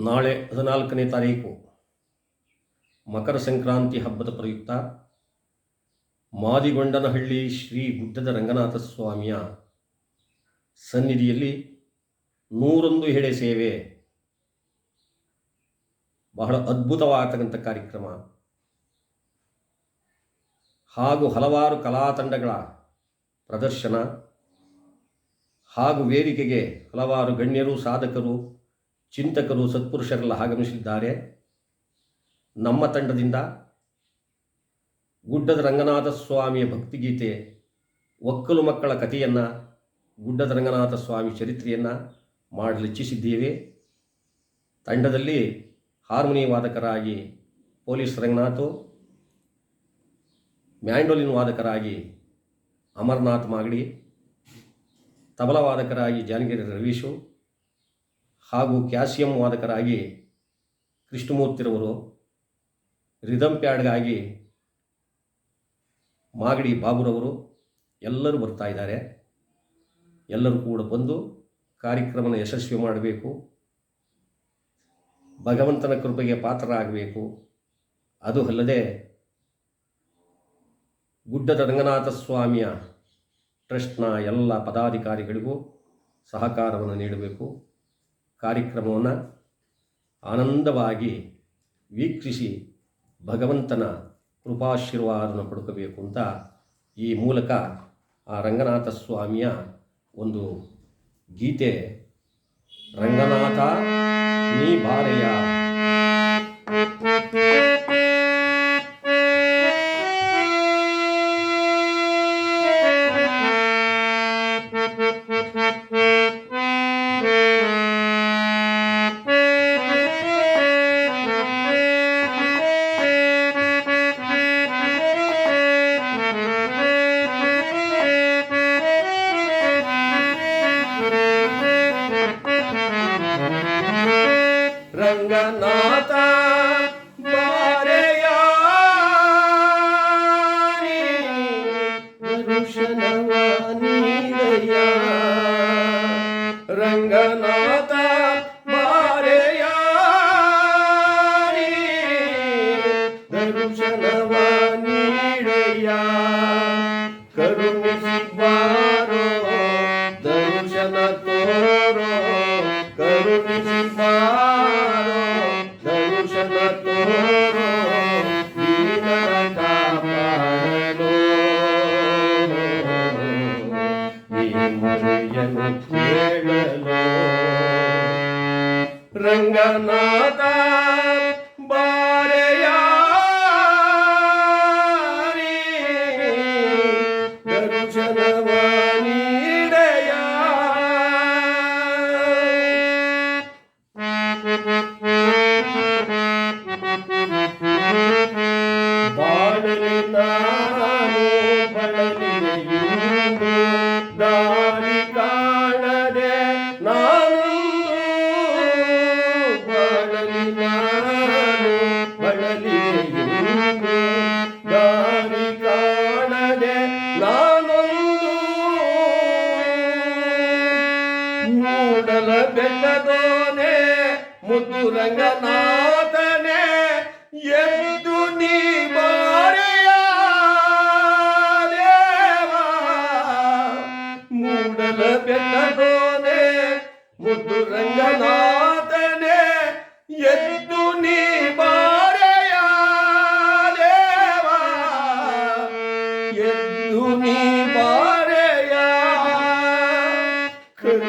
ನಾಳೆ ಹದಿನಾಲ್ಕನೇ ತಾರೀಕು ಮಕರ ಸಂಕ್ರಾಂತಿ ಹಬ್ಬದ ಪ್ರಯುಕ್ತ ಮಾದಿಗೊಂಡನಹಳ್ಳಿ ಶ್ರೀ ಗುಡ್ಡದ ರಂಗನಾಥ ಸ್ವಾಮಿಯ ಸನ್ನಿಧಿಯಲ್ಲಿ ನೂರೊಂದು ಹೆಡೆ ಸೇವೆ. ಬಹಳ ಅದ್ಭುತವಾಗತಕ್ಕಂಥ ಕಾರ್ಯಕ್ರಮ. ಹಾಗೂ ಹಲವಾರು ಕಲಾ ತಂಡಗಳ ಪ್ರದರ್ಶನ ಹಾಗೂ ವೇದಿಕೆಗೆ ಹಲವಾರು ಗಣ್ಯರು, ಸಾಧಕರು ಚಿಂತಕರು ಸತ್ಪುರುಷರೆಲ್ಲ ಆಗಮಿಸಿದ್ದಾರೆ. ನಮ್ಮ ತಂಡದಿಂದ ಗುಡ್ಡದ ರಂಗನಾಥ ಸ್ವಾಮಿಯ ಭಕ್ತಿಗೀತೆ, ಒಕ್ಕಲು ಮಕ್ಕಳ ಕಥೆಯನ್ನು, ಗುಡ್ಡದ ರಂಗನಾಥ ಸ್ವಾಮಿ ಚರಿತ್ರೆಯನ್ನು ಮಾಡಲಿಚ್ಛಿಸಿದ್ದೇವೆ ತಂಡದಲ್ಲಿ ಹಾರ್ಮೋನಿ ವಾದಕರಾಗಿ ಪೊಲೀಸ್ ರಂಗನಾಥು, ಮ್ಯಾಂಡೋಲಿನ್ ವಾದಕರಾಗಿ ಅಮರನಾಥ್ ಮಾಗಡಿ, ತಬಲ ವಾದಕರಾಗಿ ಜಾನಗಿರಿ ರವೀಶು ಹಾಗೂ ಕ್ಯಾಸಿಯಂ ವಾದಕರಾಗಿ ಕೃಷ್ಣಮೂರ್ತಿರವರು ರಿದಮ್ ಪ್ಯಾಡ್ಗಾಗಿ ಮಾಗಡಿ ಬಾಬುರವರು ಎಲ್ಲರೂ ಬರ್ತಾ ಇದ್ದಾರೆ. ಎಲ್ಲರೂ ಕೂಡ ಬಂದು ಕಾರ್ಯಕ್ರಮನ ಯಶಸ್ವಿ ಮಾಡಬೇಕು. ಭಗವಂತನ ಕೃಪೆಗೆ ಪಾತ್ರರಾಗಬೇಕು. ಅದು ಅಲ್ಲದೆ ಗುಡ್ಡದ ರಂಗನಾಥ ಸ್ವಾಮಿಯ ಟ್ರಸ್ಟ್ನ ಎಲ್ಲ ಪದಾಧಿಕಾರಿಗಳಿಗೂ ಸಹಕಾರವನ್ನು ನೀಡಬೇಕು. ಕಾರ್ಯಕ್ರಮವನ್ನು ಆನಂದವಾಗಿ ವೀಕ್ಷಿಸಿ ಭಗವಂತನ ಕೃಪಾಶೀರ್ವಾದನ ಪಡ್ಕೋಬೇಕು ಅಂತ ಈ ಮೂಲಕ ಆ ರಂಗನಾಥ ಸ್ವಾಮಿಯ ಒಂದು ಗೀತೆ, ರಂಗನಾಥ, ನೀ ಬಾರೆಯ ರಂಗನಾಥ ಬಾರೆಯ ದರ್ಶನವ ನೀಡಯ್ಯ ರಂಗನಾಥ ಬಾರೆಯ ದರ್ಶನವ ನೀಡಯ್ಯ ಕರುಣಿಸಿ ರಂಗನಾಥ మూడల బిడ్డతోనే ముద్దు రంగనాథనే ఎందు నీ మూడల బిడ్డతోనే ముద్దు రంగనాథనే ఎందు నీ భార్యా ఎద్దు నీ భార్య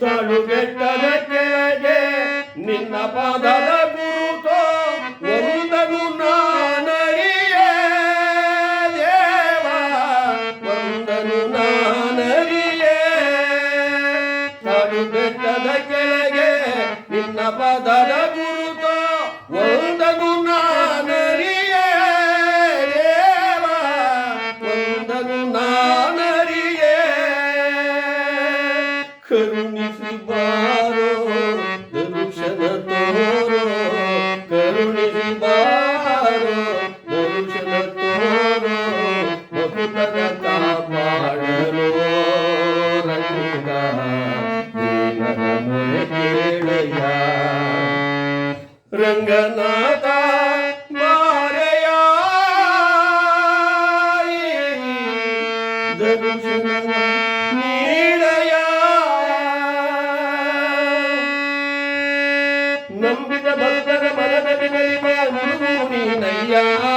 ತಳುಗೆಟ್ಟದಕ್ಕೆ ನಿನ್ನ ಪಾದದ ಗುರುತೋ ಒಂದನು ನಾನರಿಯ ದೇವ ಒಂದನು ನಾನರಿಯ. ತಳುಗೆಟ್ಟದಕ್ಕೆ ನಿನ್ನ ಪಾದದ Couldn't if you were. Yeah.